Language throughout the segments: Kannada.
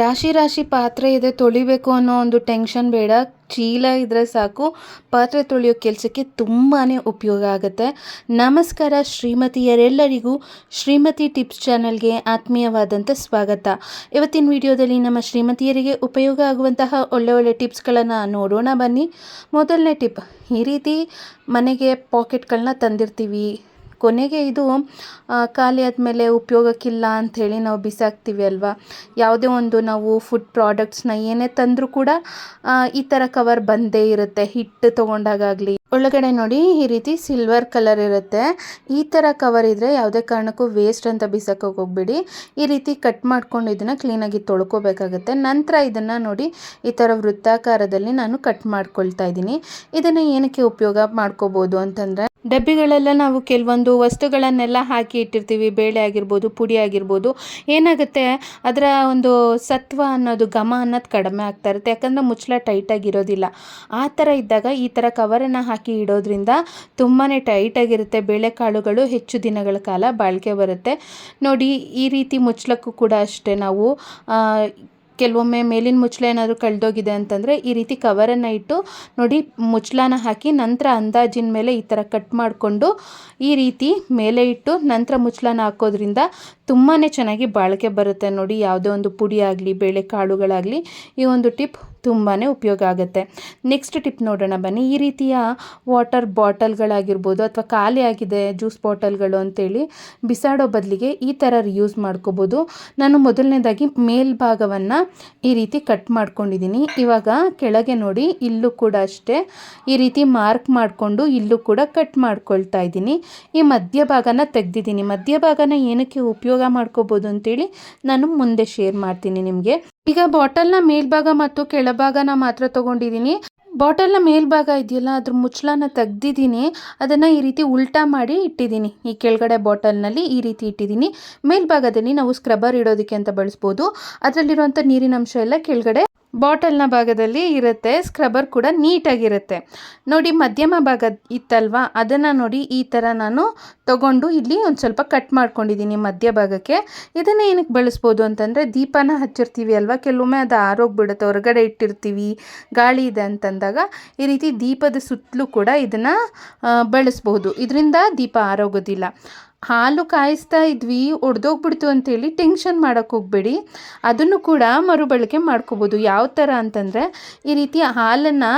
ರಾಶಿ ರಾಶಿ ಪಾತ್ರೆ ಇದೆ, ತೊಳಿಬೇಕು ಅನ್ನೋ ಒಂದು ಟೆನ್ಷನ್ ಬೇಡ. ಚೀಲ ಇದ್ದರೆ ಸಾಕು. ಪಾತ್ರೆ ತೊಳೆಯೋ ಕೆಲಸಕ್ಕೆ ತುಂಬಾ ಉಪಯೋಗ ಆಗುತ್ತೆ. ನಮಸ್ಕಾರ ಶ್ರೀಮತಿಯರೆಲ್ಲರಿಗೂ ಶ್ರೀಮತಿ ಟಿಪ್ಸ್ ಚಾನಲ್ಗೆ ಆತ್ಮೀಯವಾದಂಥ ಸ್ವಾಗತ. ಇವತ್ತಿನ ವಿಡಿಯೋದಲ್ಲಿ ನಮ್ಮ ಶ್ರೀಮತಿಯರಿಗೆ ಉಪಯೋಗ ಆಗುವಂತಹ ಒಳ್ಳೆ ಒಳ್ಳೆ ಟಿಪ್ಸ್ಗಳನ್ನು ನೋಡೋಣ ಬನ್ನಿ. ಮೊದಲನೇ ಟಿಪ್, ಈ ರೀತಿ ಮನೆಗೆ ಪಾಕೆಟ್ಗಳನ್ನ ತಂದಿರ್ತೀವಿ. ಕೊನೆಗೆ ಇದು ಖಾಲಿ ಆದಮೇಲೆ ಉಪಯೋಗಕ್ಕಿಲ್ಲ ಅಂಥೇಳಿ ನಾವು ಬಿಸಾಕ್ತೀವಿ ಅಲ್ವಾ? ಯಾವುದೇ ಒಂದು ನಾವು ಫುಡ್ ಪ್ರಾಡಕ್ಟ್ಸ್ನ ಏನೇ ತಂದರೂ ಕೂಡ ಈ ಥರ ಕವರ್ ಬಂದೇ ಇರುತ್ತೆ ಹಿಟ್ಟು ತೊಗೊಂಡಾಗಲಿ ಒಳಗಡೆ ನೋಡಿ, ಈ ರೀತಿ ಸಿಲ್ವರ್ ಕಲರ್ ಇರುತ್ತೆ. ಈ ಥರ ಕವರ್ ಇದ್ದರೆ ಯಾವುದೇ ಕಾರಣಕ್ಕೂ ವೇಸ್ಟ್ ಅಂತ ಬಿಸಾಕೋಕೆ ಹೋಗ್ಬೇಡಿ. ಈ ರೀತಿ ಕಟ್ ಮಾಡ್ಕೊಂಡು ಇದನ್ನು ಕ್ಲೀನಾಗಿ ತೊಳ್ಕೊಬೇಕಾಗುತ್ತೆ. ನಂತರ ಇದನ್ನು ನೋಡಿ, ಈ ಥರ ವೃತ್ತಾಕಾರದಲ್ಲಿ ನಾನು ಕಟ್ ಮಾಡ್ಕೊಳ್ತಾ ಇದ್ದೀನಿ. ಇದನ್ನು ಏನಕ್ಕೆ ಉಪಯೋಗ ಮಾಡ್ಕೋಬೋದು ಅಂತಂದರೆ ಡಬ್ಬಿಗಳೆಲ್ಲ ನಾವು ಕೆಲವೊಂದು ವಸ್ತುಗಳನ್ನೆಲ್ಲ ಹಾಕಿ ಇಟ್ಟಿರ್ತೀವಿ, ಬೇಳೆ ಆಗಿರ್ಬೋದು, ಪುಡಿ ಆಗಿರ್ಬೋದು. ಏನಾಗುತ್ತೆ, ಅದರ ಒಂದು ಸತ್ವ ಅನ್ನೋದು ಘಮ ಅನ್ನೋದು ಕಡಿಮೆ ಆಗ್ತಾ ಇರುತ್ತೆ. ಯಾಕಂದರೆ ಮುಚ್ಚಳ ಟೈಟಾಗಿರೋದಿಲ್ಲ ಆ ಥರ ಇದ್ದಾಗ ಈ ಥರ ಕವರನ್ನು ಹಾಕಿ ಇಡೋದ್ರಿಂದ ತುಂಬಾ ಟೈಟಾಗಿರುತ್ತೆ ಬೇಳೆಕಾಳುಗಳು ಹೆಚ್ಚು ದಿನಗಳ ಕಾಲ ಬಾಳಿಕೆ ಬರುತ್ತೆ. ನೋಡಿ, ಈ ರೀತಿ ಮುಚ್ಚಳಕ್ಕೂ ಕೂಡ ಅಷ್ಟೇ ನಾವು ಕೆಲವೊಮ್ಮೆ ಮೇಲಿನ ಮುಚ್ಚಳ ಏನಾದರೂ ಕಳೆದೋಗಿದೆ ಅಂತಂದರೆ ಈ ರೀತಿ ಕವರನ್ನು ಇಟ್ಟು ನೋಡಿ ಮುಚ್ಚಳನ ಹಾಕಿ ನಂತರ ಅಂದಾಜಿನ ಮೇಲೆ ಈ ಥರ ಕಟ್ ಮಾಡಿಕೊಂಡು ಈ ರೀತಿ ಮೇಲೆ ಇಟ್ಟು ನಂತರ ಮುಚ್ಚಳನ ಹಾಕೋದ್ರಿಂದ ತುಂಬಾ ಚೆನ್ನಾಗಿ ಬಾಳಿಕೆ ಬರುತ್ತೆ ನೋಡಿ. ಯಾವುದೇ ಒಂದು ಪುಡಿ ಆಗಲಿ ಬೇಳೆ ಕಾಳುಗಳಾಗಲಿ ಈ ಒಂದು ಟಿಪ್ ತುಂಬಾ ಉಪಯೋಗ ಆಗುತ್ತೆ. ನೆಕ್ಸ್ಟ್ ಟಿಪ್ ನೋಡೋಣ ಬನ್ನಿ. ಈ ರೀತಿಯ ವಾಟರ್ ಬಾಟಲ್ಗಳಾಗಿರ್ಬೋದು ಅಥವಾ ಖಾಲಿ ಆಗಿದೆ ಜ್ಯೂಸ್ ಬಾಟಲ್ಗಳು ಅಂತೇಳಿ ಬಿಸಾಡೋ ಬದಲಿಗೆ ಈ ಥರ ಯೂಸ್ ಮಾಡ್ಕೋಬೋದು. ನಾನು ಮೊದಲನೇದಾಗಿ ಮೇಲ್ಭಾಗವನ್ನು ಈ ರೀತಿ ಕಟ್ ಮಾಡ್ಕೊಂಡಿದ್ದೀನಿ. ಇವಾಗ ಕೆಳಗೆ ನೋಡಿ, ಇಲ್ಲೂ ಕೂಡ ಅಷ್ಟೇ. ಈ ರೀತಿ ಮಾರ್ಕ್ ಮಾಡಿಕೊಂಡು ಇಲ್ಲೂ ಕೂಡ ಕಟ್ ಮಾಡ್ಕೊಳ್ತಾ ಇದ್ದೀನಿ. ಈ ಮಧ್ಯಭಾಗನ ತೆಗ್ದಿದ್ದೀನಿ. ಮಧ್ಯಭಾಗನ ಏನಕ್ಕೆ ಉಪಯೋಗ ಮಾಡ್ಕೋಬೋದು ಅಂತೇಳಿ ನಾನು ಮುಂದೆ ಶೇರ್ ಮಾಡ್ತೀನಿ ನಿಮಗೆ. ಈಗ ಬಾಟಲ್ನ ಮೇಲ್ಭಾಗ ಮತ್ತು ಕೆಳಭಾಗನ ಮಾತ್ರ ತೊಗೊಂಡಿದ್ದೀನಿ ಬಾಟಲ್ನ ಮೇಲ್ಭಾಗ ಇದೆಯಲ್ಲ, ಅದ್ರ ಮುಚ್ಚಳನ ತೆಗ್ದಿದ್ದೀನಿ ಅದನ್ನು ಈ ರೀತಿ ಉಲ್ಟಾ ಮಾಡಿ ಇಟ್ಟಿದ್ದೀನಿ ಈ ಕೆಳಗಡೆ ಬಾಟಲ್ನಲ್ಲಿ ಈ ರೀತಿ ಇಟ್ಟಿದ್ದೀನಿ ಮೇಲ್ಭಾಗದಲ್ಲಿ ನಾವು ಸ್ಕ್ರಬ್ಬರ್ ಇಡೋದಕ್ಕೆ ಅಂತ ಬಳಸ್ಬೋದು. ಅದರಲ್ಲಿರುವಂಥ ನೀರಿನ ಅಂಶ ಎಲ್ಲ ಕೆಳಗಡೆ ಬಾಟಲ್ನ ಭಾಗದಲ್ಲಿ ಇರುತ್ತೆ, ಸ್ಕ್ರಬ್ಬರ್ ಕೂಡ ನೀಟಾಗಿರುತ್ತೆ. ನೋಡಿ, ಮಧ್ಯಮ ಭಾಗ ಇತ್ತಲ್ವಾ? ಅದನ್ನು ನೋಡಿ ಈ ಥರ ನಾನು ತಗೊಂಡು ಇಲ್ಲಿ ಒಂದು ಸ್ವಲ್ಪ ಕಟ್ ಮಾಡ್ಕೊಂಡಿದ್ದೀನಿ ಮಧ್ಯ ಭಾಗಕ್ಕೆ. ಇದನ್ನು ಏನಕ್ಕೆ ಬಳಸ್ಬೋದು ಅಂತಂದರೆ ದೀಪನ ಹಚ್ಚಿರ್ತೀವಿ ಅಲ್ವಾ? ಕೆಲವೊಮ್ಮೆ ಅದು ಆರೋಗ್ಬಿಡುತ್ತೆ ಹೊರಗಡೆ ಇಟ್ಟಿರ್ತೀವಿ, ಗಾಳಿ ಇದೆ ಅಂತಂದಾಗ ಈ ರೀತಿ ದೀಪದ ಸುತ್ತಲೂ ಕೂಡ ಇದನ್ನು ಬಳಸ್ಬೋದು. ಇದರಿಂದ ದೀಪ ಆರೋಗೋದಿಲ್ಲ ಹಾಲು ಕಾಯಿಸ್ತಾ ಇದ್ವಿ, ಒಡೆದೋಗ್ಬಿಡ್ತು ಅಂತೇಳಿ ಟೆನ್ಷನ್ ಮಾಡೋಕ್ಕೆ ಹೋಗಬೇಡಿ. ಅದನ್ನು ಕೂಡ ಮರುಬಳಕೆ ಮಾಡ್ಕೋಬೋದು. ಯಾವ ಥರ ಅಂತಂದರೆ, ಈ ರೀತಿ ಹಾಲನ್ನು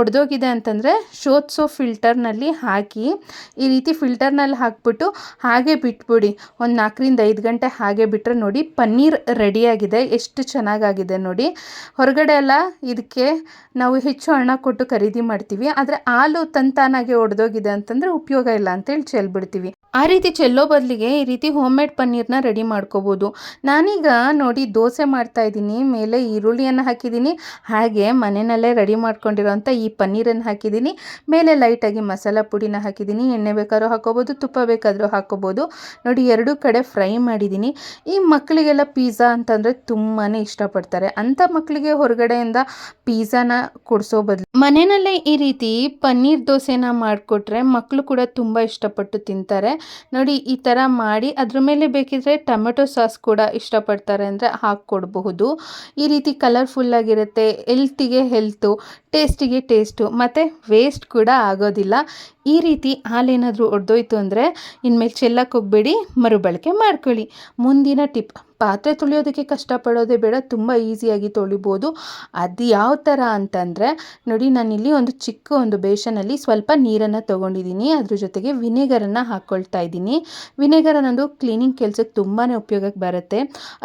ಒಡೆದೋಗಿದೆ ಅಂತಂದರೆ ಶೋತ್ಸೋ ಫಿಲ್ಟರ್ನಲ್ಲಿ ಹಾಕಿ, ಈ ರೀತಿ ಫಿಲ್ಟರ್ನಲ್ಲಿ ಹಾಕ್ಬಿಟ್ಟು ಹಾಗೆ ಬಿಟ್ಬಿಡಿ. ಒಂದು ನಾಲ್ಕರಿಂದ ಐದು ಗಂಟೆ ಹಾಗೆ ಬಿಟ್ಟರೆ ನೋಡಿ ಪನ್ನೀರ್ ರೆಡಿಯಾಗಿದೆ ಎಷ್ಟು ಚೆನ್ನಾಗಾಗಿದೆ ನೋಡಿ. ಹೊರಗಡೆ ಎಲ್ಲ ಇದಕ್ಕೆ ನಾವು ಹೆಚ್ಚು ಹಣ ಕೊಟ್ಟು ಖರೀದಿ ಮಾಡ್ತೀವಿ. ಆದರೆ ಹಾಲು ತಂತಾನಾಗೆ ಒಡೆದೋಗಿದೆ ಅಂತಂದರೆ ಉಪಯೋಗ ಇಲ್ಲ ಅಂತೇಳಿ ಚೆಲ್ಬಿಡ್ತೀವಿ. ಆ ರೀತಿ ಚೆಲ್ಲೋ ಬದಲಿಗೆ ಈ ರೀತಿ ಹೋಮ್ ಮೇಡ್ ಪನ್ನೀರ್ನ ರೆಡಿ ಮಾಡ್ಕೋಬೋದು. ನಾನೀಗ ನೋಡಿ ದೋಸೆ ಮಾಡ್ತಾ ಇದ್ದೀನಿ, ಮೇಲೆ ಈರುಳ್ಳಿಯನ್ನು ಹಾಕಿದ್ದೀನಿ, ಹಾಗೆ ಮನೆಯಲ್ಲೇ ರೆಡಿ ಮಾಡ್ಕೊಂಡಿರೋಂಥ ಈ ಪನ್ನೀರನ್ನು ಹಾಕಿದ್ದೀನಿ, ಮೇಲೆ ಲೈಟಾಗಿ ಮಸಾಲ ಪುಡಿನ ಹಾಕಿದ್ದೀನಿ, ಎಣ್ಣೆ ಬೇಕಾದ್ರೂ ಹಾಕೋಬೋದು ತುಪ್ಪ ಬೇಕಾದರೂ ಹಾಕೋಬೋದು ನೋಡಿ, ಎರಡು ಕಡೆ ಫ್ರೈ ಮಾಡಿದ್ದೀನಿ. ಈ ಮಕ್ಕಳಿಗೆಲ್ಲ ಪಿಜ್ಜಾ ಅಂತಂದರೆ ತುಂಬಾ ಇಷ್ಟಪಡ್ತಾರೆ. ಅಂಥ ಮಕ್ಕಳಿಗೆ ಹೊರಗಡೆಯಿಂದ ಪಿಜ್ಜಾನ ಕೊಡಿಸೋ ಬದಲು ಮನೆಯಲ್ಲೇ ಈ ರೀತಿ ಪನ್ನೀರ್ ದೋಸೆನ ಮಾಡಿಕೊಟ್ರೆ ಮಕ್ಕಳು ಕೂಡ ತುಂಬ ಇಷ್ಟಪಟ್ಟು ತಿಂತಾರೆ. ನೋಡಿ, ಈ ಥರ ಮಾಡಿ ಅದ್ರ ಮೇಲೆ ಬೇಕಿದ್ರೆ ಟೊಮೆಟೊ ಸಾಸ್ ಕೂಡ ಇಷ್ಟಪಡ್ತಾರೆ ಅಂದರೆ ಹಾಕ್ಕೊಡ್ಬಹುದು. ಈ ರೀತಿ ಕಲರ್ಫುಲ್ಲಾಗಿರುತ್ತೆ ಹೆಲ್ತಿಗೆ ಹೆಲ್ತು ಟೇಸ್ಟಿಗೆ ಟೇಸ್ಟು, ಮತ್ತು ವೇಸ್ಟ್ ಕೂಡ ಆಗೋದಿಲ್ಲ. ಈ ರೀತಿ ಹಾಲೇನಾದರೂ ಒಡೆದೋಯ್ತು ಅಂದರೆ ಇನ್ಮೇಲೆ ಚೆಲ್ಲಕ್ಕೆ ಹೋಗಬೇಡಿ, ಮರುಬಳಕೆ ಮಾಡ್ಕೊಳ್ಳಿ. ಮುಂದಿನ ಟಿಪ್, ಪಾತ್ರೆ ತೊಳೆಯೋದಕ್ಕೆ ಕಷ್ಟಪಡೋದೇ ಬೇಡ, ತುಂಬ ಈಸಿಯಾಗಿ ತೊಳಿಬೋದು. ಅದು ಯಾವ ಥರ ಅಂತಂದರೆ, ನೋಡಿ ನಾನಿಲ್ಲಿ ಒಂದು ಚಿಕ್ಕ ಒಂದು ಬೇಷನಲ್ಲಿ ಸ್ವಲ್ಪ ನೀರನ್ನು ತೊಗೊಂಡಿದ್ದೀನಿ. ಅದ್ರ ಜೊತೆಗೆ ವಿನೆಗರನ್ನು ಹಾಕ್ಕೊಳ್ತಾ ಇದ್ದೀನಿ. ವಿನೆಗರ್ ಅನ್ನೋದು ಕ್ಲೀನಿಂಗ್ ಕೆಲಸಕ್ಕೆ ತುಂಬಾ ಉಪಯೋಗಕ್ಕೆ ಬರುತ್ತೆ.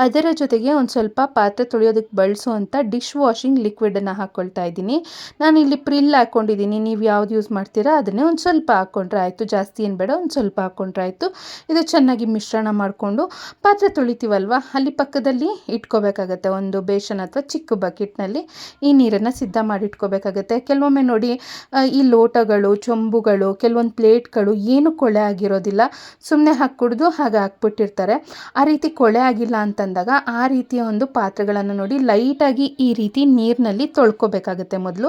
ಅದರ ಜೊತೆಗೆ ಒಂದು ಸ್ವಲ್ಪ ಪಾತ್ರೆ ತೊಳೆಯೋದಕ್ಕೆ ಬಳಸುವಂಥ ಡಿಶ್ ವಾಷಿಂಗ್ ಲಿಕ್ವಿಡನ್ನು ಹಾಕ್ಕೊಳ್ತಾ ಇದ್ದೀನಿ. ನಾನು ಇಲ್ಲಿ ಪ್ರಿಲ್ ಹಾಕ್ಕೊಂಡಿದ್ದೀನಿ ನೀವು ಯಾವ್ದು ಯೂಸ್ ಮಾಡ್ತೀರಾ ಅದನ್ನೇ ಒಂದು ಸ್ವಲ್ಪ ಹಾಕ್ಕೊಂಡ್ರೆ ಆಯಿತು. ಜಾಸ್ತಿ ಏನು ಬೇಡ, ಒಂದು ಸ್ವಲ್ಪ ಹಾಕ್ಕೊಂಡ್ರೆ ಆಯಿತು. ಇದು ಚೆನ್ನಾಗಿ ಮಿಶ್ರಣ ಮಾಡಿಕೊಂಡು ಪಾತ್ರೆ ತೊಳಿತೀವಲ್ವ? ಅಲ್ಲಿ ಪಕ್ಕದಲ್ಲಿ ಇಟ್ಕೋಬೇಕಾಗತ್ತೆ. ಒಂದು ಬೇಷನ್ ಅಥವಾ ಚಿಕ್ಕ ಬಕೆಟ್ನಲ್ಲಿ ಈ ನೀರನ್ನು ಸಿದ್ಧ ಮಾಡಿ ಇಟ್ಕೋಬೇಕಾಗತ್ತೆ. ಕೆಲವೊಮ್ಮೆ ನೋಡಿ ಈ ಲೋಟಗಳು, ಚೊಂಬುಗಳು, ಕೆಲವೊಂದು ಪ್ಲೇಟ್ಗಳು ಏನು ಕೊಳೆ ಆಗಿರೋದಿಲ್ಲ. ಸುಮ್ಮನೆ ಹಾಕಿ ಕುಡಿದು ಹಾಗೆ ಹಾಕ್ಬಿಟ್ಟಿರ್ತಾರೆ. ಆ ರೀತಿ ಕೊಳೆ ಆಗಿಲ್ಲ ಅಂತಂದಾಗ ಆ ರೀತಿಯ ಒಂದು ಪಾತ್ರೆಗಳನ್ನು ನೋಡಿ ಲೈಟಾಗಿ ಈ ರೀತಿ ನೀರಿನಲ್ಲಿ ತೊಳ್ಕೊಬೇಕಾಗತ್ತೆ ಮೊದಲು.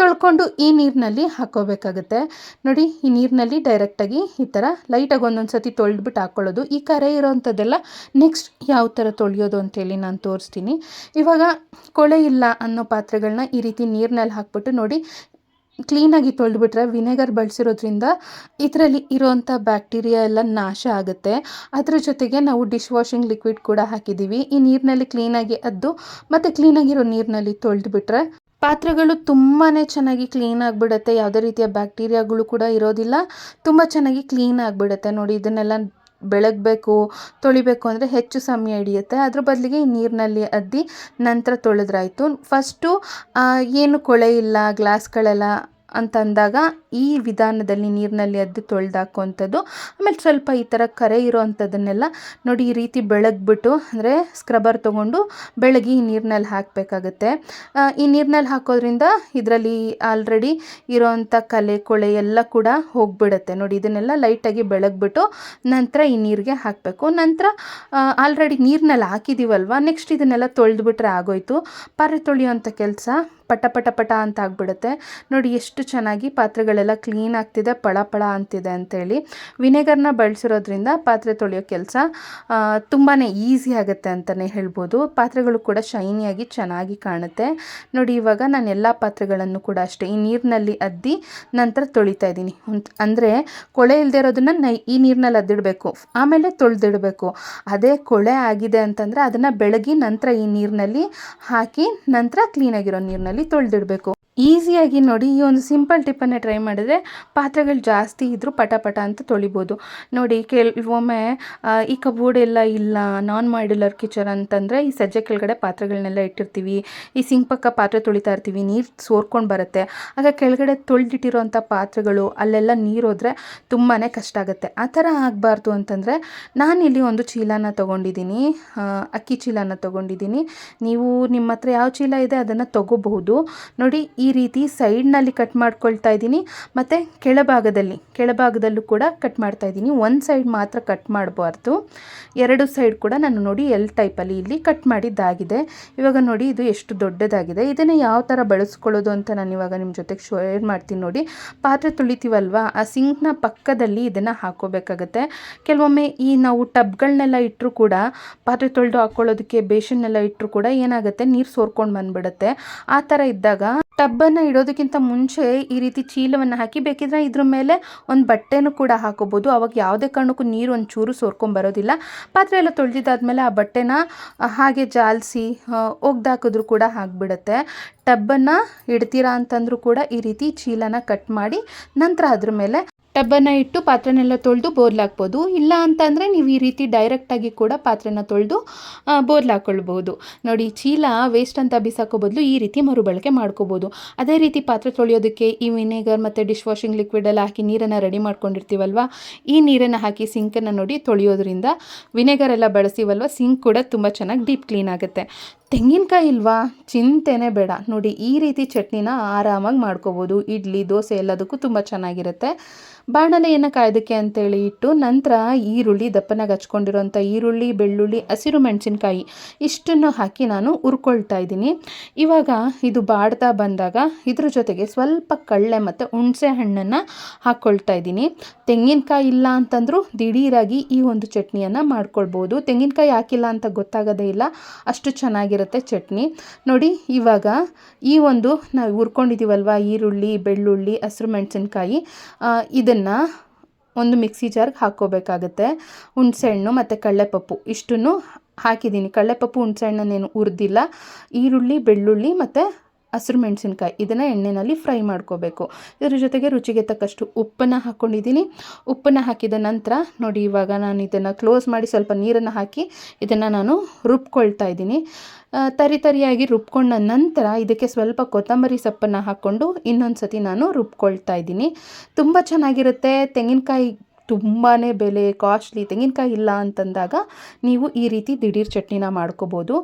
ತೊಳ್ಕೊಂಡು ಈ ನೀರಿನಲ್ಲಿ ಹಾಕೋಬೇಕಾಗುತ್ತೆ. ನೋಡಿ ನೋಡಿ ಈ ನೀರಿನಲ್ಲಿ ಡೈರೆಕ್ಟಾಗಿ ಈ ಥರ ಲೈಟಾಗಿ ಒಂದೊಂದು ಸತಿ ತೊಳೆದ್ಬಿಟ್ಟು ಹಾಕ್ಕೊಳ್ಳೋದು ಈ ಕರೆ ಇರೋವಂಥದ್ದೆಲ್ಲ ನೆಕ್ಸ್ಟ್ ಯಾವ ಥರ ತೊಳೆಯೋದು ಅಂತೇಳಿ ನಾನು ತೋರಿಸ್ತೀನಿ. ಇವಾಗ ಕೊಳೆ ಇಲ್ಲ ಅನ್ನೋ ಪಾತ್ರೆಗಳನ್ನ ಈ ರೀತಿ ನೀರಿನಲ್ಲಿ ಹಾಕ್ಬಿಟ್ಟು ನೋಡಿ ಕ್ಲೀನಾಗಿ ತೊಳೆದ್ಬಿಟ್ರೆ ವಿನೆಗರ್ ಬಳಸಿರೋದ್ರಿಂದ ಇದರಲ್ಲಿ ಇರೋವಂಥ ಬ್ಯಾಕ್ಟೀರಿಯಾ ಎಲ್ಲ ನಾಶ ಆಗುತ್ತೆ. ಅದ್ರ ಜೊತೆಗೆ ನಾವು ಡಿಶ್ ವಾಷಿಂಗ್ ಲಿಕ್ವಿಡ್ ಕೂಡ ಹಾಕಿದ್ದೀವಿ ಈ ನೀರಿನಲ್ಲಿ ಕ್ಲೀನಾಗಿ ಅದ್ದು ಮತ್ತು ಕ್ಲೀನಾಗಿರೋ ನೀರಿನಲ್ಲಿ ತೊಳೆದ್ಬಿಟ್ರೆ ಪಾತ್ರೆಗಳು ತುಂಬಾ ಚೆನ್ನಾಗಿ ಕ್ಲೀನ್ ಆಗಿಬಿಡುತ್ತೆ. ಯಾವುದೇ ರೀತಿಯ ಬ್ಯಾಕ್ಟೀರಿಯಾಗಳು ಕೂಡ ಇರೋದಿಲ್ಲ. ತುಂಬ ಚೆನ್ನಾಗಿ ಕ್ಲೀನ್ ಆಗಿಬಿಡುತ್ತೆ. ನೋಡಿ, ಇದನ್ನೆಲ್ಲ ಬೆಳಗಬೇಕು, ತೊಳಿಬೇಕು ಅಂದರೆ ಹೆಚ್ಚು ಸಮಯ ಹಿಡಿಯುತ್ತೆ. ಅದ್ರ ಬದಲಿಗೆ ಈ ನೀರಿನಲ್ಲಿ ಅದ್ದಿ ನಂತರ ತೊಳೆದ್ರಾಯಿತು. ಫಸ್ಟು ಏನು ಕೊಳೆ ಇಲ್ಲ, ಗ್ಲಾಸ್ಗಳೆಲ್ಲ ಅಂತ ಅಂದಾಗ ಈ ವಿಧಾನದಲ್ಲಿ ನೀರಿನಲ್ಲಿ ಅದ್ದಿ ತೊಳೆದಾಕುವಂಥದ್ದು ಆಮೇಲೆ ಸ್ವಲ್ಪ ಈ ಥರ ಕರೆ ಇರೋ ಅಂಥದ್ದನ್ನೆಲ್ಲ ನೋಡಿ ಈ ರೀತಿ ಬೆಳಗ್ಬಿಟ್ಟು ಅಂದರೆ ಸ್ಕ್ರಬ್ಬರ್ ತೊಗೊಂಡು ಬೆಳಗ್ಗೆ ಈ ನೀರಿನಲ್ಲಿ ಹಾಕಬೇಕಾಗತ್ತೆ. ಈ ನೀರಿನಲ್ಲಿ ಹಾಕೋದ್ರಿಂದ ಇದರಲ್ಲಿ ಆಲ್ರೆಡಿ ಇರೋವಂಥ ಕಲೆ, ಕೊಳೆ ಎಲ್ಲ ಕೂಡ ಹೋಗಿಬಿಡುತ್ತೆ. ನೋಡಿ ಇದನ್ನೆಲ್ಲ ಲೈಟಾಗಿ ಬೆಳಗ್ಬಿಟ್ಟು ನಂತರ ಈ ನೀರಿಗೆ ಹಾಕಬೇಕು. ನಂತರ ಆಲ್ರೆಡಿ ನೀರಿನಲ್ಲಿ ಹಾಕಿದ್ದೀವಲ್ವ ನೆಕ್ಸ್ಟ್ ಇದನ್ನೆಲ್ಲ ತೊಳೆದ್ಬಿಟ್ರೆ ಆಗೋಯ್ತು. ಪಾರೆ ತೊಳೆಯುವಂಥ ಕೆಲಸ ಪಟ ಪಟ ಪಟ ಅಂತ ಆಗಿಬಿಡುತ್ತೆ. ನೋಡಿ ಎಷ್ಟು ಚೆನ್ನಾಗಿ ಪಾತ್ರೆಗಳೆಲ್ಲ ಕ್ಲೀನ್ ಆಗ್ತಿದೆ ಪಳ ಪಳ ಅಂತಿದೆ ಅಂಥೇಳಿ ವಿನೆಗರ್ನ ಬಳಸಿರೋದ್ರಿಂದ ಪಾತ್ರೆ ತೊಳೆಯೋ ಕೆಲಸ ತುಂಬಾ ಈಸಿ ಆಗುತ್ತೆ ಅಂತಲೇ ಹೇಳ್ಬೋದು. ಪಾತ್ರೆಗಳು ಕೂಡ ಶೈನಿಯಾಗಿ ಚೆನ್ನಾಗಿ ಕಾಣುತ್ತೆ. ನೋಡಿ ಇವಾಗ ನಾನು ಎಲ್ಲ ಪಾತ್ರೆಗಳನ್ನು ಕೂಡ ಅಷ್ಟೇ ಈ ನೀರಿನಲ್ಲಿ ಅದ್ದಿ ನಂತರ ತೊಳಿತಾ ಇದ್ದೀನಿ. ಅಂದರೆ ಕೊಳೆ ಇಲ್ಲದೆ ಇರೋದನ್ನು ನೈ, ಈ ನೀರಿನಲ್ಲಿ ಅದ್ದಿಡಬೇಕು. ಆಮೇಲೆ ತೊಳೆದಿಡಬೇಕು. ಅದೇ ಕೊಳೆ ಆಗಿದೆ ಅಂತಂದರೆ ಅದನ್ನು ಬೆಳಗಿ ನಂತರ ಈ ನೀರಿನಲ್ಲಿ ಹಾಕಿ ನಂತರ ಕ್ಲೀನಾಗಿರೋ ನೀರಿನಲ್ಲಿ ತೊಳೆದಿಡಬೇಕು. ಈಸಿಯಾಗಿ ನೋಡಿ ಈ ಒಂದು ಸಿಂಪಲ್ ಟಿಪ್ಪನ್ನು ಟ್ರೈ ಮಾಡಿದ್ರೆ ಪಾತ್ರೆಗಳು ಜಾಸ್ತಿ ಇದ್ದರೂ ಪಟ ಪಟ ಅಂತ ತೊಳಿಬೋದು. ನೋಡಿ, ಕೆಲವೊಮ್ಮೆ ಈ ಕಬೋರ್ಡ್ ಎಲ್ಲ ಇಲ್ಲ ನಾನ್ ಮಾಡ್ಯುಲರ್ ಕಿಚನ್ ಅಂತಂದರೆ ಈ ಸಜ್ಜೆ ಕೆಳಗಡೆ ಪಾತ್ರೆಗಳನ್ನೆಲ್ಲ ಇಟ್ಟಿರ್ತೀವಿ, ಈ ಸಿಂಕ್ ಪಕ್ಕ ಪಾತ್ರೆ ತೊಳಿತಾ ಇರ್ತೀವಿ, ನೀರು ಸೋರ್ಕೊಂಡು ಬರುತ್ತೆ. ಆಗ ಕೆಳಗಡೆ ತೊಳೆದಿಟ್ಟಿರೋಂಥ ಪಾತ್ರೆಗಳು, ಅಲ್ಲೆಲ್ಲ ನೀರು ಹೋದರೆ ತುಂಬಾ ಕಷ್ಟ ಆಗುತ್ತೆ. ಆ ಥರ ಆಗಬಾರ್ದು ಅಂತಂದರೆ ನಾನಿಲ್ಲಿ ಒಂದು ಚೀಲನ ತೊಗೊಂಡಿದ್ದೀನಿ ಅಕ್ಕಿ ಚೀಲನ ತೊಗೊಂಡಿದ್ದೀನಿ. ನೀವು ನಿಮ್ಮ ಹತ್ರ ಯಾವ ಚೀಲ ಇದೆ ಅದನ್ನು ತೊಗೋಬಹುದು. ನೋಡಿ, ಈ ರೀತಿ ಸೈಡ್ನಲ್ಲಿ ಕಟ್ ಮಾಡ್ಕೊಳ್ತಾ ಇದ್ದೀನಿ. ಮತ್ತು ಕೆಳಭಾಗದಲ್ಲಿ, ಕೆಳಭಾಗದಲ್ಲೂ ಕೂಡ ಕಟ್ ಮಾಡ್ತಾ ಇದ್ದೀನಿ. ಒಂದು ಸೈಡ್ ಮಾತ್ರ ಕಟ್ ಮಾಡಬಾರ್ದು. ಎರಡು ಸೈಡ್ ಕೂಡ ನಾನು ನೋಡಿ ಎಲ್ ಟೈಪಲ್ಲಿ ಇಲ್ಲಿ ಕಟ್ ಮಾಡಿದ್ದಾಗಿದೆ. ಇವಾಗ ನೋಡಿ ಇದು ಎಷ್ಟು ದೊಡ್ಡದಾಗಿದೆ. ಇದನ್ನು ಯಾವ ಥರ ಬಳಸ್ಕೊಳ್ಳೋದು ಅಂತ ನಾನು ಇವಾಗ ನಿಮ್ಮ ಜೊತೆಗೆ ಶೇರ್ ಮಾಡ್ತೀನಿ ನೋಡಿ. ಪಾತ್ರೆ ತುಳಿತೀವಲ್ವ? ಆ ಸಿಂಕ್ನ ಪಕ್ಕದಲ್ಲಿ ಇದನ್ನು ಹಾಕೋಬೇಕಾಗತ್ತೆ. ಕೆಲವೊಮ್ಮೆ ಈ ನಾವು ಟಬ್ಗಳನ್ನೆಲ್ಲ ಇಟ್ಟರೂ ಕೂಡ, ಪಾತ್ರೆ ತೊಳೆದು ಹಾಕ್ಕೊಳ್ಳೋದಕ್ಕೆ ಬೇಷನ್ನೆಲ್ಲ ಇಟ್ಟರು ಕೂಡ ಏನಾಗುತ್ತೆ? ನೀರು ಸೋರ್ಕೊಂಡು ಬಂದ್ಬಿಡುತ್ತೆ. ಆ ಥರ ಇದ್ದಾಗ ಟಬ್ಬನ್ನು ಇಡೋದಕ್ಕಿಂತ ಮುಂಚೆ ಈ ರೀತಿ ಚೀಲವನ್ನು ಹಾಕಿ, ಬೇಕಿದ್ರೆ ಇದ್ರ ಮೇಲೆ ಒಂದು ಬಟ್ಟೆನೂ ಕೂಡ ಹಾಕೋಬೋದು. ಅವಾಗ ಯಾವುದೇ ಕಾರಣಕ್ಕೂ ನೀರು ಒಂದು ಚೂರು ಸೋರ್ಕೊಂಬರೋದಿಲ್ಲ ಪಾತ್ರೆ ಎಲ್ಲ ತೊಳೆದಿದ್ದಾದ್ಮೇಲೆ ಆ ಬಟ್ಟೆನ ಹಾಗೆ ಜಾಲಿಸಿ ಒಗ್ದಾಕಿದ್ರು ಕೂಡ ಹಾಕ್ಬಿಡುತ್ತೆ. ಟಬ್ಬನ್ನು ಇಡ್ತೀರಾ ಅಂತಂದರೂ ಕೂಡ ಈ ರೀತಿ ಚೀಲನ ಕಟ್ ಮಾಡಿ ನಂತರ ಅದ್ರ ಮೇಲೆ ಟಬ್ಬನ್ನು ಇಟ್ಟು ಪಾತ್ರೆನೆಲ್ಲ ತೊಳೆದು ಬೋರ್ಲಾಕ್ಬೋದು ಇಲ್ಲ ಅಂತಂದರೆ ನೀವು ಈ ರೀತಿ ಡೈರೆಕ್ಟಾಗಿ ಕೂಡ ಪಾತ್ರೆನ ತೊಳೆದು ಬೋರ್ಲಾಕ್ಕೊಳ್ಬೋದು ನೋಡಿ, ಚೀಲ ವೇಸ್ಟ್ ಅಂತ ಬಿಸಾಕೋ ಬದಲು ಈ ರೀತಿ ಮರುಬಳಕೆ ಮಾಡ್ಕೋಬೋದು. ಅದೇ ರೀತಿ ಪಾತ್ರೆ ತೊಳೆಯೋದಕ್ಕೆ ಈ ವಿನೆಗರ್ ಮತ್ತು ಡಿಶ್ ವಾಷಿಂಗ್ ಲಿಕ್ವಿಡೆಲ್ಲ ಹಾಕಿ ನೀರನ್ನು ರೆಡಿ ಮಾಡ್ಕೊಂಡಿರ್ತೀವಲ್ವ? ಈ ನೀರನ್ನು ಹಾಕಿ ಸಿಂಕನ್ನು ನೋಡಿ ತೊಳೆಯೋದ್ರಿಂದ ವಿನೆಗರ್ ಎಲ್ಲ ಬಳಸ್ತೀವಲ್ವ? ಸಿಂಕ್ ಕೂಡ ತುಂಬ ಚೆನ್ನಾಗಿ ಡೀಪ್ ಕ್ಲೀನ್ ಆಗುತ್ತೆ. ತೆಂಗಿನಕಾಯಿ ಇಲ್ವಾ? ಚಿಂತೆನೇ ಬೇಡ. ನೋಡಿ, ಈ ರೀತಿ ಚಟ್ನಿನ ಆರಾಮಾಗಿ ಮಾಡ್ಕೋಬೋದು. ಇಡ್ಲಿ, ದೋಸೆ ಎಲ್ಲದಕ್ಕೂ ತುಂಬ ಚೆನ್ನಾಗಿರುತ್ತೆ. ಬಾಣಲೆಯನ್ನು ಕಾಯ್ದಕ್ಕೆ ಅಂತೇಳಿ ಇಟ್ಟು ನಂತರ ಈರುಳ್ಳಿ ದಪ್ಪನಾಗಿ ಹಚ್ಕೊಂಡಿರೋಂಥ ಈರುಳ್ಳಿ, ಬೆಳ್ಳುಳ್ಳಿ, ಹಸಿರು ಮೆಣಸಿನ್ಕಾಯಿ ಇಷ್ಟನ್ನು ಹಾಕಿ ನಾನು ಹುರ್ಕೊಳ್ತಾ ಇದ್ದೀನಿ. ಇವಾಗ ಇದು ಬಾಡ್ತಾ ಬಂದಾಗ ಇದ್ರ ಜೊತೆಗೆ ಸ್ವಲ್ಪ ಕಳ್ಳೆ ಮತ್ತು ಹುಣಸೆ ಹಣ್ಣನ್ನು ಹಾಕ್ಕೊಳ್ತಾ ಇದ್ದೀನಿ. ತೆಂಗಿನಕಾಯಿ ಇಲ್ಲ ಅಂತಂದರೂ ದಿಢೀರಾಗಿ ಈ ಒಂದು ಚಟ್ನಿಯನ್ನು ಮಾಡ್ಕೊಳ್ಬೋದು. ತೆಂಗಿನಕಾಯಿ ಹಾಕಿಲ್ಲ ಅಂತ ಗೊತ್ತಾಗೋದೇ ಇಲ್ಲ. ಅಷ್ಟು ಚೆನ್ನಾಗಿರುತ್ತೆ. ಚಟ್ನಿ. ನೋಡಿ, ಇವಾಗ ಈ ಒಂದು ನಾವು ಹುರ್ಕೊಂಡಿದ್ದೀವಲ್ವ ಈರುಳ್ಳಿ, ಬೆಳ್ಳುಳ್ಳಿ, ಹಸಿರು ಮೆಣಸಿನ್ಕಾಯಿ. ಇದನ್ನು ಒಂದು ಮಿಕ್ಸಿ ಜಾರ್ಗೆ ಹಾಕ್ಕೋಬೇಕಾಗತ್ತೆ. ಹುಣಸೆಹಣ್ಣು ಮತ್ತು ಕಡಲೆಪಪ್ಪು ಇಷ್ಟನ್ನು ಹಾಕಿದ್ದೀನಿ. ಕಡಲೆಪಪ್ಪು ಹುಣಸೆಹಣ್ಣನ್ನೇನು ಹುರಿದಿಲ್ಲ. ಈರುಳ್ಳಿ, ಬೆಳ್ಳುಳ್ಳಿ ಮತ್ತು ಹಸಿರು ಮೆಣಸಿನ್ಕಾಯಿ, ಇದನ್ನು ಎಣ್ಣೆಯಲ್ಲಿ ಫ್ರೈ ಮಾಡ್ಕೋಬೇಕು. ಇದ್ರ ಜೊತೆಗೆ ರುಚಿಗೆ ತಕ್ಕಷ್ಟು ಉಪ್ಪನ್ನು ಹಾಕ್ಕೊಂಡಿದ್ದೀನಿ ಉಪ್ಪನ್ನು ಹಾಕಿದ ನಂತರ ನೋಡಿ ಇವಾಗ ನಾನು ಇದನ್ನು ಕ್ಲೋಸ್ ಮಾಡಿ ಸ್ವಲ್ಪ ನೀರನ್ನು ಹಾಕಿ ಇದನ್ನು ನಾನು ರುಬ್ಕೊಳ್ತಾ ಇದ್ದೀನಿ. ತರಿ ತರಿಯಾಗಿ ರುಬ್ಕೊಂಡ ನಂತರ ಇದಕ್ಕೆ ಸ್ವಲ್ಪ ಕೊತ್ತಂಬರಿ ಸೊಪ್ಪನ್ನು ಹಾಕ್ಕೊಂಡು ಇನ್ನೊಂದು ಸತಿ ನಾನು ರುಬ್ಕೊಳ್ತಾ ಇದ್ದೀನಿ. ತುಂಬ ಚೆನ್ನಾಗಿರುತ್ತೆ. ತೆಂಗಿನಕಾಯಿ ತುಂಬಾ ಬೆಲೆ ಕಾಸ್ಟ್ಲಿ ತೆಂಗಿನಕಾಯಿ ಇಲ್ಲ ಅಂತಂದಾಗ ನೀವು ಈ ರೀತಿ ದಿಢೀರ್ ಚಟ್ನಿನ ಮಾಡ್ಕೋಬೋದು.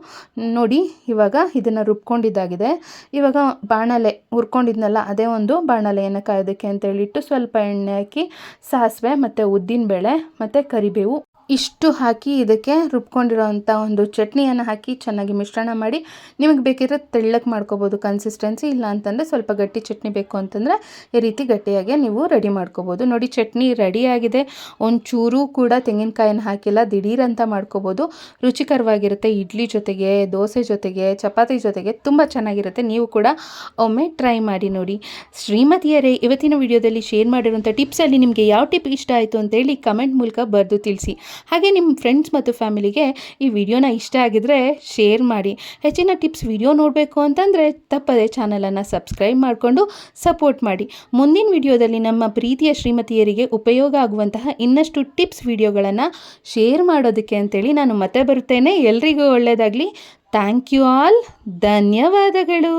ನೋಡಿ, ಇವಾಗ ಇದನ್ನು ರುಬ್ಕೊಂಡಿದ್ದಾಗಿದೆ. ಇವಾಗ ಬಾಣಲೆ ಹುರ್ಕೊಂಡಿದ್ನಲ್ಲ, ಅದೇ ಒಂದು ಬಾಣಲೆಯನ್ನು ಕಾಯೋದಕ್ಕೆ ಅಂತೇಳಿಟ್ಟು ಸ್ವಲ್ಪ ಎಣ್ಣೆ ಹಾಕಿ, ಸಾಸಿವೆ ಮತ್ತು ಉದ್ದಿನಬೇಳೆ ಮತ್ತು ಕರಿಬೇವು ಇಷ್ಟು ಹಾಕಿ ಇದಕ್ಕೆ ರುಬ್ಕೊಂಡಿರೋವಂಥ ಒಂದು ಚಟ್ನಿಯನ್ನು ಹಾಕಿ ಚೆನ್ನಾಗಿ ಮಿಶ್ರಣ ಮಾಡಿ ನಿಮಗೆ ಬೇಕಿರೋ ತೆಳ್ಳಗೆ ಮಾಡ್ಕೋಬೋದು ಕನ್ಸಿಸ್ಟೆನ್ಸಿ ಇಲ್ಲ ಅಂತಂದರೆ ಸ್ವಲ್ಪ ಗಟ್ಟಿ ಚಟ್ನಿ ಬೇಕು ಅಂತಂದರೆ ಈ ರೀತಿ ಗಟ್ಟಿಯಾಗಿ ನೀವು ರೆಡಿ ಮಾಡ್ಕೋಬೋದು. ನೋಡಿ, ಚಟ್ನಿ ರೆಡಿಯಾಗಿದೆ ಒಂಚೂರು ಕೂಡ ತೆಂಗಿನಕಾಯಿನ ಹಾಕಿಲ್ಲ, ದಿಢೀರಂತ ಮಾಡ್ಕೋಬೋದು. ರುಚಿಕರವಾಗಿರುತ್ತೆ ಇಡ್ಲಿ ಜೊತೆಗೆ, ದೋಸೆ ಜೊತೆಗೆ, ಚಪಾತಿ ಜೊತೆಗೆ, ತುಂಬ ಚೆನ್ನಾಗಿರುತ್ತೆ. ನೀವು ಕೂಡ ಒಮ್ಮೆ ಟ್ರೈ ಮಾಡಿ ನೋಡಿ. ಶ್ರೀಮತಿಯರೇ, ಇವತ್ತಿನ ವಿಡಿಯೋದಲ್ಲಿ ಶೇರ್ ಮಾಡಿರುವಂಥ ಟಿಪ್ಸಲ್ಲಿ ನಿಮಗೆ ಯಾವ ಟಿಪ್ ಇಷ್ಟ ಆಯಿತು ಅಂತೇಳಿ ಕಮೆಂಟ್ ಮೂಲಕ ಬರೆದು ತಿಳಿಸಿ. ಹಾಗೆ ನಿಮ್ಮ ಫ್ರೆಂಡ್ಸ್ ಮತ್ತು ಫ್ಯಾಮಿಲಿಗೆ ಈ ವಿಡಿಯೋನ ಇಷ್ಟ ಆಗಿದ್ರೆ ಶೇರ್ ಮಾಡಿ. ಹೆಚ್ಚಿನ ಟಿಪ್ಸ್ ವಿಡಿಯೋ ನೋಡಬೇಕು ಅಂತಂದರೆ ತಪ್ಪದೇ ಚಾನಲನ್ನು ಸಬ್ಸ್ಕ್ರೈಬ್ ಮಾಡಿಕೊಂಡು ಸಪೋರ್ಟ್ ಮಾಡಿ. ಮುಂದಿನ ವಿಡಿಯೋದಲ್ಲಿ ನಮ್ಮ ಪ್ರೀತಿಯ ಶ್ರೀಮತಿಯರಿಗೆ ಉಪಯೋಗ ಆಗುವಂತಹ ಇನ್ನಷ್ಟು ಟಿಪ್ಸ್ ವಿಡಿಯೋಗಳನ್ನು ಶೇರ್ ಮಾಡೋದಕ್ಕೆ ಅಂತೇಳಿ ನಾನು ಮತ್ತೆ ಬರುತ್ತೇನೆ. ಎಲ್ರಿಗೂ ಒಳ್ಳೆಯದಾಗಲಿ ಥ್ಯಾಂಕ್ ಯು ಆಲ್ ಧನ್ಯವಾದಗಳು.